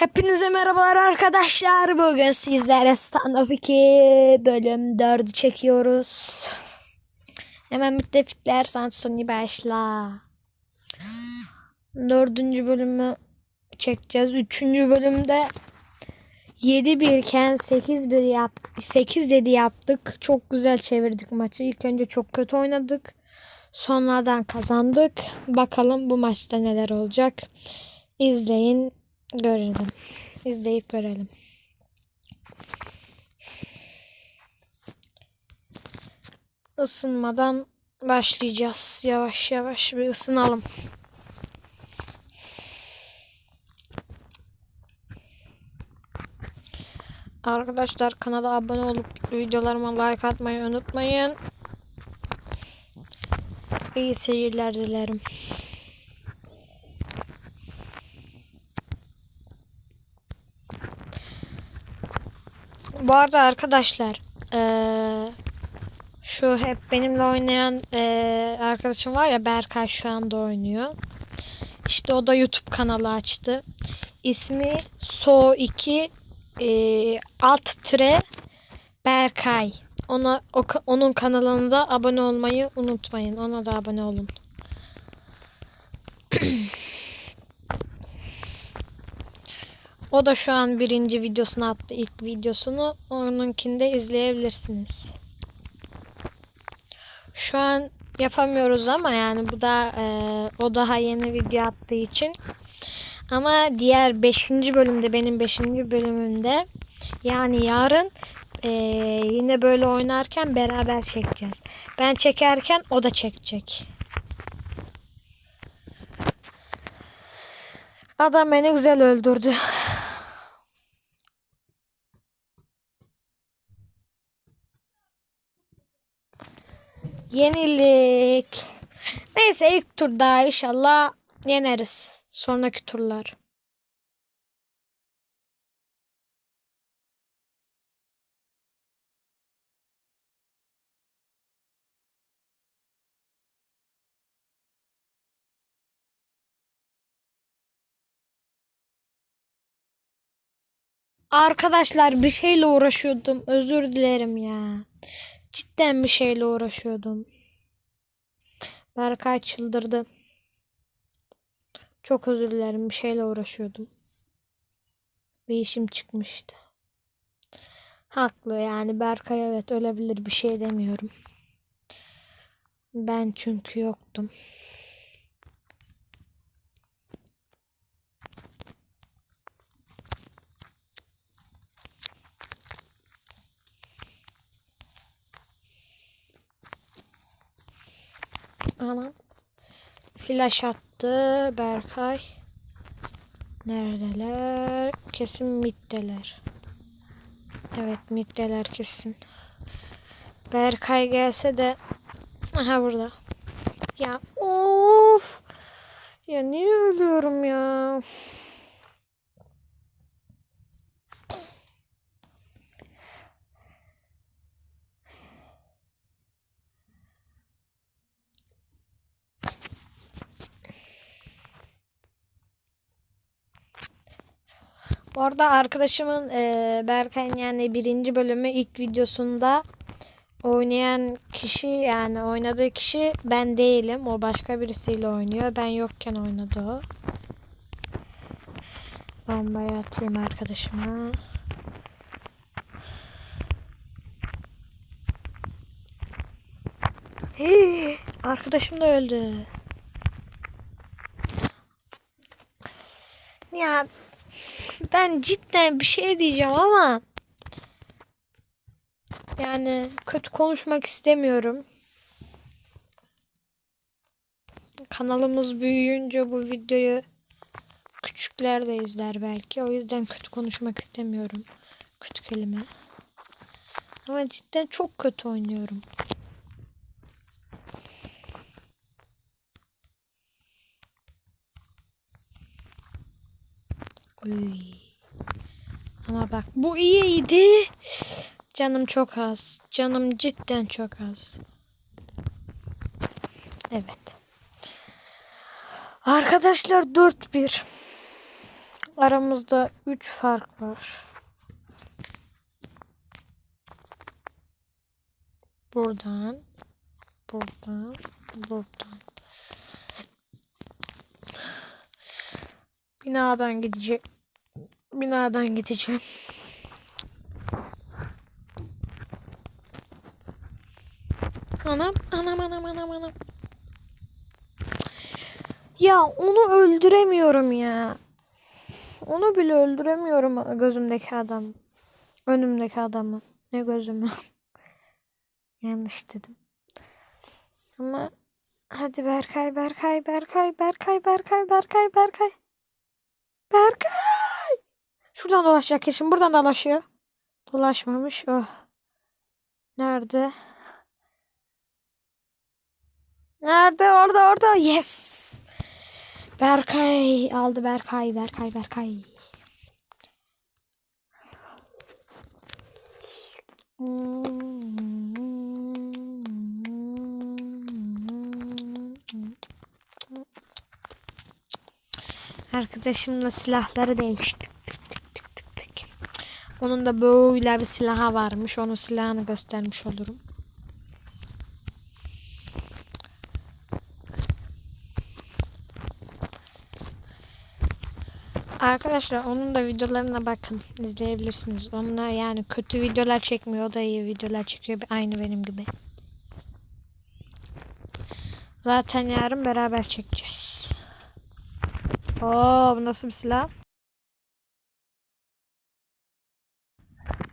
Hepinize merhabalar arkadaşlar. Bugün sizlere Standoff 2 bölüm 4'ü çekiyoruz. Hemen müttefikler Sansoni başla. Dördüncü bölümü çekeceğiz. Üçüncü bölümde 7-1 iken 8-1 yap 8-7 yaptık. Çok güzel çevirdik maçı. İlk önce çok kötü oynadık. Sonradan kazandık. Bakalım bu maçta neler olacak. İzleyin, görelim. İzleyip görelim. Isınmadan başlayacağız. Yavaş yavaş bir ısınalım. Arkadaşlar kanala abone olup videolarıma like atmayı unutmayın. İyi seyirler dilerim. Bu arada arkadaşlar eee, şu hep benimle oynayan eee, arkadaşım var ya Berkay şu anda oynuyor. İşte o da YouTube kanalı açtı. İsmi So2 eee, alt tire Berkay. Ona o, onun kanalında abone olmayı unutmayın. Ona da abone olun. O da şu an birinci videosunu attı ilk videosunu. Onunkini de izleyebilirsiniz. Şu an yapamıyoruz ama yani bu da e, o daha yeni video attığı için. Ama diğer 5. bölümde benim 5. bölümümde yani yarın e, yine böyle oynarken beraber çekeceğiz. Ben çekerken o da çekecek. Adam beni güzel öldürdü. Yenilik. Neyse ilk turda inşallah yeneriz. Sonraki turlar. Arkadaşlar bir şeyle uğraşıyordum. Özür dilerim ya. Cidden bir şeyle uğraşıyordum. Berkay çıldırdı. Çok özür dilerim. Bir şeyle uğraşıyordum. Bir işim çıkmıştı. Haklı yani Berkay evet ölebilir bir şey demiyorum. Ben çünkü yoktum. Anam. Flash attı Berkay. Neredeler? Kesin middeler. Evet middeler kesin. Berkay gelse de aha burada. Ya of. Ya niye ölüyorum ya? Bu arada arkadaşımın e, Berkay'ın yani birinci bölümü ilk videosunda oynayan kişi yani oynadığı kişi ben değilim. O başka birisiyle oynuyor. Ben yokken oynadı o. Bombayı atayım arkadaşıma. Hii, arkadaşım da öldü. Ya ben cidden bir şey diyeceğim ama yani kötü konuşmak istemiyorum. Kanalımız büyüyünce bu videoyu küçükler de izler belki. O yüzden kötü konuşmak istemiyorum. Kötü kelime. Ama cidden çok kötü oynuyorum. Uy. Ama bak bu iyiydi. Canım çok az. Canım cidden çok az. Evet. Arkadaşlar 4-1. Aramızda 3 fark var. Buradan, buradan, buradan. Binadan gidecek. Binadan gideceğim. Anam, anam, anam, anam, anam. Ya onu öldüremiyorum ya. Onu bile öldüremiyorum gözümdeki adam. Önümdeki adamı. Ne gözümü. Yanlış dedim. Ama hadi Berkay, Berkay, Berkay, Berkay, Berkay, Berkay, Berkay. Berkay. Şuradan dolaşacak kesin. Buradan dolaşıyor. Dolaşmamış. Oh. Nerede? Nerede? Orada, orada. Yes. Berkay aldı Berkay, Berkay, Berkay. Arkadaşımla silahları değiştik. Onun da böyle bir silahı varmış. Onun silahını göstermiş olurum. Arkadaşlar onun da videolarına bakın. izleyebilirsiniz. Onlar yani kötü videolar çekmiyor. O da iyi videolar çekiyor. Aynı benim gibi. Zaten yarın beraber çekeceğiz. Oo bu nasıl bir silah?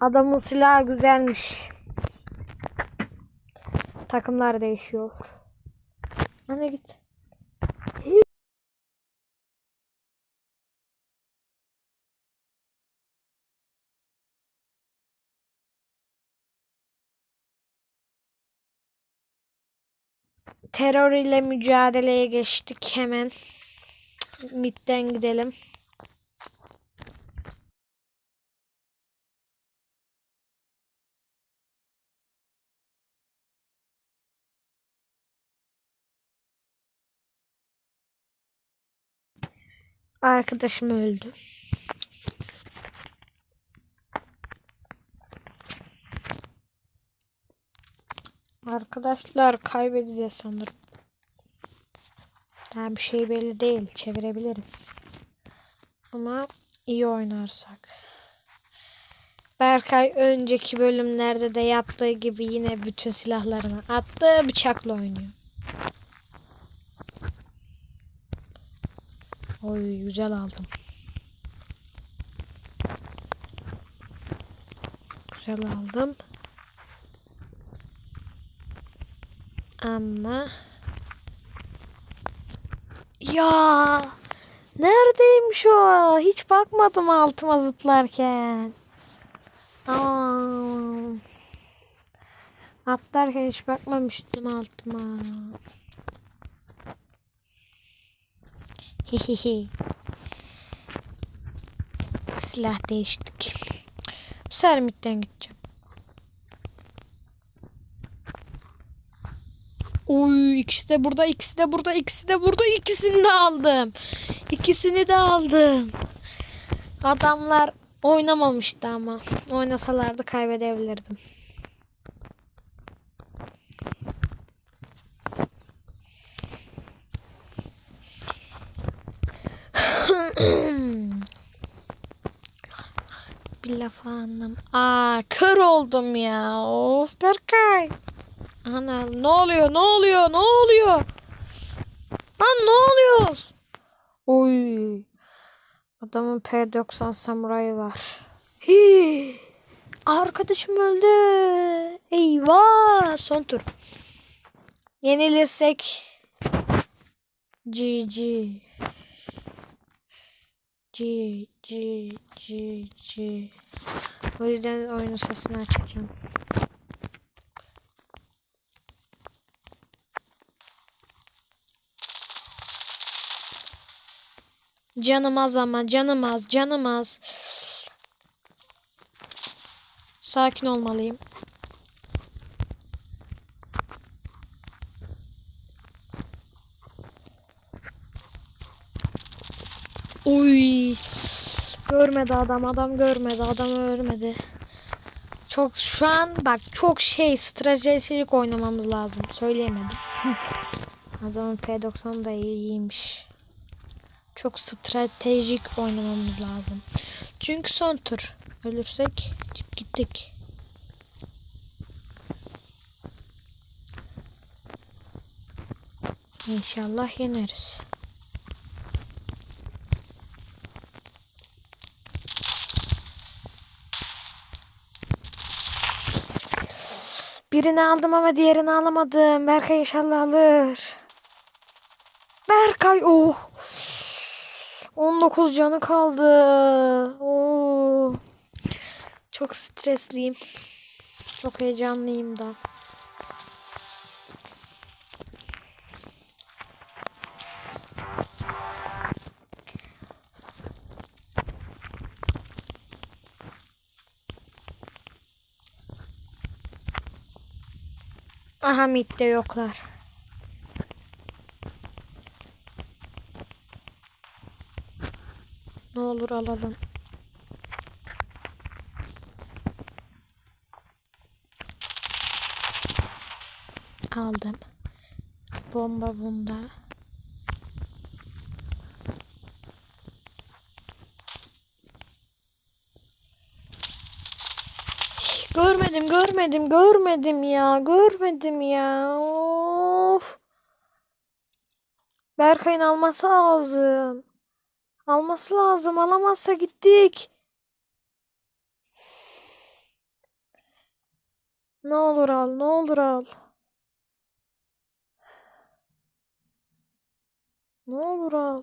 Adamın silahı güzelmiş. Takımlar değişiyor. Ana git. Terör ile mücadeleye geçtik hemen. Mid'den gidelim. Arkadaşım öldü. Arkadaşlar kaybedeceğiz sanırım. Daha bir şey belli değil. Çevirebiliriz. Ama iyi oynarsak. Berkay önceki bölümlerde de yaptığı gibi yine bütün silahlarını attı. Bıçakla oynuyor. Oy güzel aldım. Güzel aldım. Ama ya neredeymiş o? Hiç bakmadım altıma zıplarken. Aa, atlarken hiç bakmamıştım altıma. Hihihi. Silah değiştik. Sermit'ten gideceğim. Uy ikisi de burada, ikisi de burada, ikisi de burada. ikisini de aldım. İkisini de aldım. Adamlar oynamamıştı ama. Oynasalardı kaybedebilirdim. Bir laf anlam. Aa kör oldum ya. Of Berkay. Ana ne oluyor ne oluyor ne oluyor? Lan ne oluyor? Oy. Adamın P90 samurayı var. Hii. Arkadaşım öldü. Eyvah. Son tur. Yenilirsek GG. G G G G. O yüzden oyunun sesini açacağım. Canım ama canım az canım az. Sakin olmalıyım. Oy. Görmedi adam. Adam görmedi. Adam ölmedi. Çok şu an bak çok şey stratejik oynamamız lazım. Söyleyemedim. Adamın P90 da iyiymiş. Çok stratejik oynamamız lazım. Çünkü son tur. Ölürsek gittik. İnşallah yeneriz. Birini aldım ama diğerini alamadım. Berkay inşallah alır. Berkay oh. 19 canı kaldı. Oo. Çok stresliyim. Çok heyecanlıyım da. Aha midde yoklar. Ne olur alalım. Aldım. Bomba bunda. Görmedim, görmedim, görmedim ya. Görmedim ya. Of. Berkay'ın alması lazım. Alması lazım. Alamazsa gittik. Ne olur al, ne olur al. Ne olur al.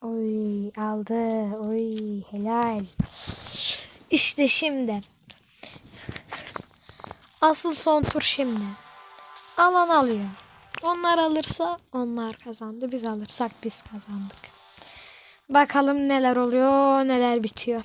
Oy aldı. Oy helal. İşte şimdi. Asıl son tur şimdi. Alan alıyor. Onlar alırsa onlar kazandı. Biz alırsak biz kazandık. Bakalım neler oluyor, neler bitiyor.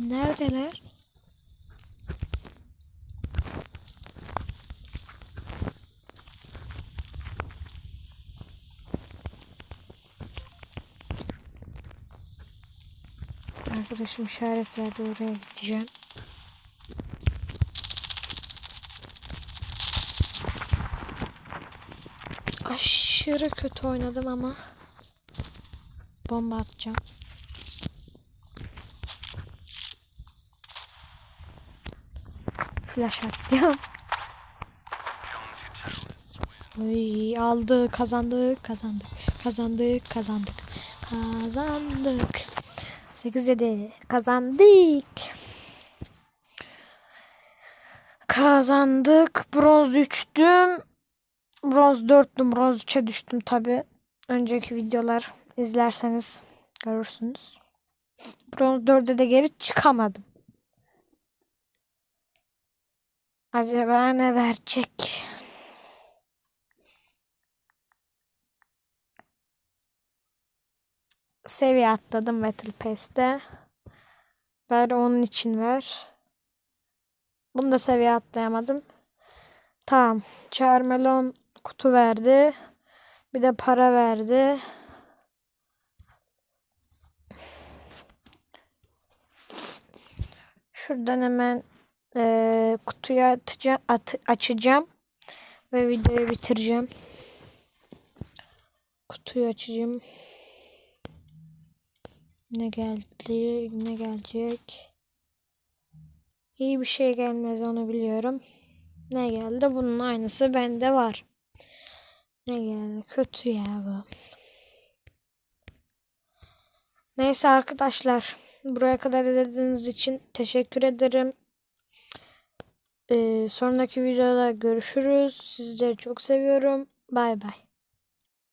Neredeler? Arkadaşım işaret verdi oraya gideceğim. Aşırı kötü oynadım ama bomba atacağım. Flash atacağım. Oy, aldı, kazandık, kazandık, kazandık, kazandık, kazandık. 8 7 kazandık. Kazandık. Bronz 3'tüm. Bronz 4'tüm. Bronz 3'e düştüm tabi. Önceki videolar izlerseniz görürsünüz. Bronz 4'e de geri çıkamadım. Acaba ne verecek? Seviye atladım Battle Pass'te. Bari onun için ver. Bunu da seviye atlayamadım. Tamam. Charmelon kutu verdi. Bir de para verdi. Şuradan hemen eee, kutuya atacağım, at, açacağım ve videoyu bitireceğim. Kutuyu açacağım. Ne geldi, ne gelecek? İyi bir şey gelmez onu biliyorum. Ne geldi? Bunun aynısı bende var. Ne geldi? Kötü ya bu. Neyse arkadaşlar. Buraya kadar izlediğiniz için teşekkür ederim. Ee, sonraki videoda görüşürüz. Sizleri çok seviyorum. Bay bay.